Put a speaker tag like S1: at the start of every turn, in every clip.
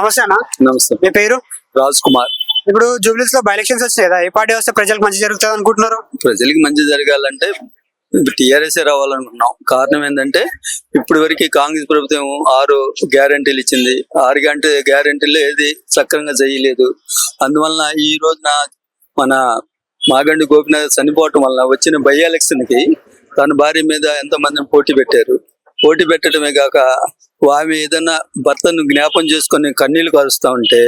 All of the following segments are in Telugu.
S1: నమస్తే అన్న.
S2: నమస్తే.
S1: మీ పేరు?
S2: రాజ్ కుమార్.
S1: ఇప్పుడు జూబ్లీస్లో బై ఎలక్షన్స్ వచ్చాయి కదా ఏ పార్టీ వస్తే ప్రజలకు మంచి జరుగుతుంది అనుకుంటున్నారు?
S2: ప్రజలకి మంచి జరగాలంటే టీఆర్ఎస్ రావాలనుకున్నాం కారణం ఏంటంటే ఇప్పటి వరకు కాంగ్రెస్ ప్రభుత్వం ఆరు గ్యారంటీలు ఇచ్చింది. ఆరు గంట గ్యారంటీలు ఏది సక్రంగా చేయలేదు అందువలన ఈ రోజున మన మాగండి గోపినాథ్ చనిపోవటం వలన వచ్చిన బై ఎలక్షన్కి తన భార్య మీద ఎంతమందిని పోటీ పెట్టారు. పోటీ పెట్టడమే కాక ఆమె ఏదైనా భర్తను జ్ఞాపం చేసుకొని కన్నీళ్ళు కరుస్తూ ఉంటే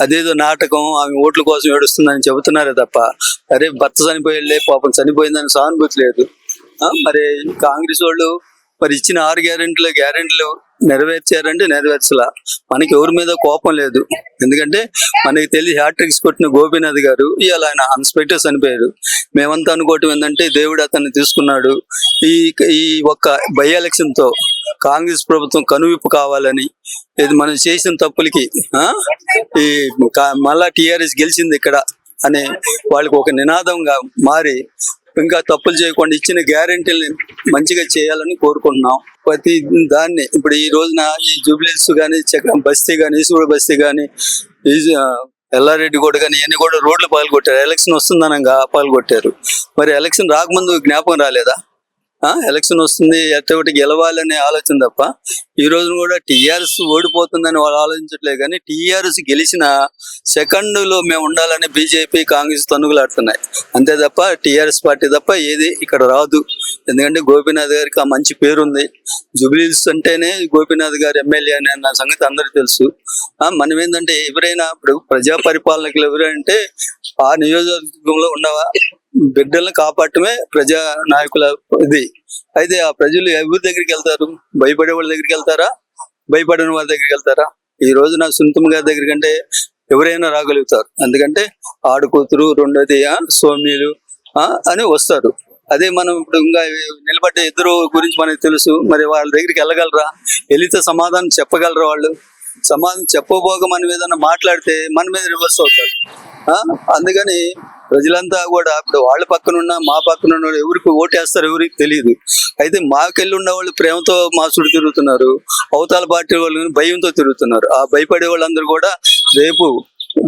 S2: అదేదో నాటకం ఆమె ఓట్ల కోసం ఏడుస్తుందని చెబుతున్నారే తప్ప అరే భర్త చనిపోయే పాపం చనిపోయిందని సానుభూతి లేదు. ఆ, మరి కాంగ్రెస్ వాళ్ళు మరి ఇచ్చిన ఆరు గ్యారెంటీలు గ్యారెంటీలు నెరవేర్చారంటే నెరవేర్చలా. మనకి ఎవరి మీద కోపం లేదు. ఎందుకంటే మనకి తెలిసి హ్యాట్రిక్స్ కొట్టిన గోపీనాథ్ గారు ఇవాళ ఆయన అన్స్పెక్టర్ చనిపోయారు. మేమంతా అనుకోవటం ఏంటంటే దేవుడు అతన్ని తీసుకున్నాడు. ఈ ఈ ఒక్క బై ఎలక్షన్తో కాంగ్రెస్ ప్రభుత్వం కనువిప్పు కావాలని ఇది మనం చేసిన తప్పులకి ఆ, ఈ మళ్ళా టిఆర్ఎస్ గెలిచింది ఇక్కడ అనే వాళ్ళకి ఒక నినాదంగా మారి ఇంకా తప్పులు చేయకుండా ఇచ్చిన గ్యారెంటీని మంచిగా చేయాలని కోరుకుంటున్నాం. ప్రతి దాన్ని ఇప్పుడు ఈ రోజున ఈ జూబ్లీస్ కానీ చక్రం బస్తీ కానీ ఈసుగూడ బస్తీ కానీ ఈ ఎల్లారెడ్డి కూడా కానీ ఇవన్నీ కూడా రోడ్లు పాల్గొట్టారు ఎలక్షన్ వస్తుందనంగా పాల్గొట్టారు మరి ఎలక్షన్ రాకముందు జ్ఞాపకం రాలేదా? ఎలక్షన్ వస్తుంది ఎట్ట ఒకటి గెలవాలనే ఆలోచన తప్ప ఈ రోజు కూడా టీఆర్ఎస్ ఓడిపోతుందని వాళ్ళు ఆలోచించట్లేదు కానీ టీఆర్ఎస్ గెలిచిన సెకండ్లో మేము ఉండాలని బీజేపీ కాంగ్రెస్ తనుగులాడుతున్నాయి అంతే తప్ప టీఆర్ఎస్ పార్టీ తప్ప ఏది ఇక్కడ రాదు. ఎందుకంటే గోపీనాథ్ గారికి ఆ మంచి పేరు ఉంది అంటేనే గోపీనాథ్ గారు ఎమ్మెల్యే అనే నా సంగతి అందరికీ తెలుసు. మనం ఏంటంటే ఎవరైనా ఇప్పుడు ప్రజా పరిపాలనకులు ఎవరంటే ఆ నియోజకవర్గంలో ఉన్నవా? బిడ్డలను కాపాడటమే ప్రజా నాయకుల ఇది. అయితే ఆ ప్రజలు ఎవరి దగ్గరికి వెళ్తారు? భయపడే వాళ్ళ దగ్గరికి వెళ్తారా? భయపడని వాళ్ళ దగ్గరికి వెళ్తారా? ఈ రోజు నా సుంతం గారి దగ్గర కంటే ఎవరైనా రాగలుగుతారు. ఎందుకంటే ఆడుకూతురు రెండోది సోమ్యులు ఆ, అని వస్తారు. అదే మనం ఇప్పుడు ఇంకా నిలబడ్డ ఇద్దరు గురించి మనకి తెలుసు. మరి వాళ్ళ దగ్గరికి వెళ్ళగలరా? వెళితే సమాధానం చెప్పగలరా వాళ్ళు? సమాధానం చెప్పబోక మనం ఏదైనా మాట్లాడితే మన మీద రివర్స్ అవుతారు. ఆ? అందుకని ప్రజలంతా కూడా ఇప్పుడు వాళ్ళ పక్కన ఉన్న మా పక్కన ఉన్న వాళ్ళు ఎవరికి ఓటేస్తారు ఎవరికి తెలియదు. అయితే మాకెళ్ళి ఉన్న వాళ్ళు ప్రేమతో మా చుట్టూ తిరుగుతున్నారు. అవతల పార్టీ వాళ్ళు భయంతో తిరుగుతున్నారు. ఆ భయపడే వాళ్ళందరూ కూడా రేపు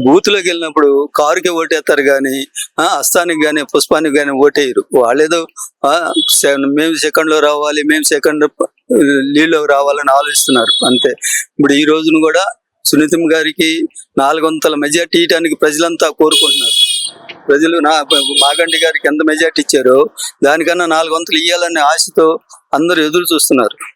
S2: బూత్లోకి వెళ్ళినప్పుడు కారుకి ఓటేస్తారు కానీ అస్తానికి కానీ పుష్పానికి కానీ ఓటేయరు. వాళ్ళేదో ఆ, మేము సెకండ్లో రావాలి మేము సెకండ్ లీడ్లో రావాలని ఆలోచిస్తున్నారు. అంతే. ఇప్పుడు ఈ రోజున కూడా సునీతం గారికి నాలుగు వందల మెజార్టీ ఇవ్వడానికి ప్రజలంతా కోరుకుంటున్నారు. ప్రజలు నా మాగండి గారికి ఎంత మెజార్టీ ఇచ్చారో దానికన్నా నాలుగు వంతులు ఇవ్వాలనే ఆశతో అందరూ ఎదురు చూస్తున్నారు.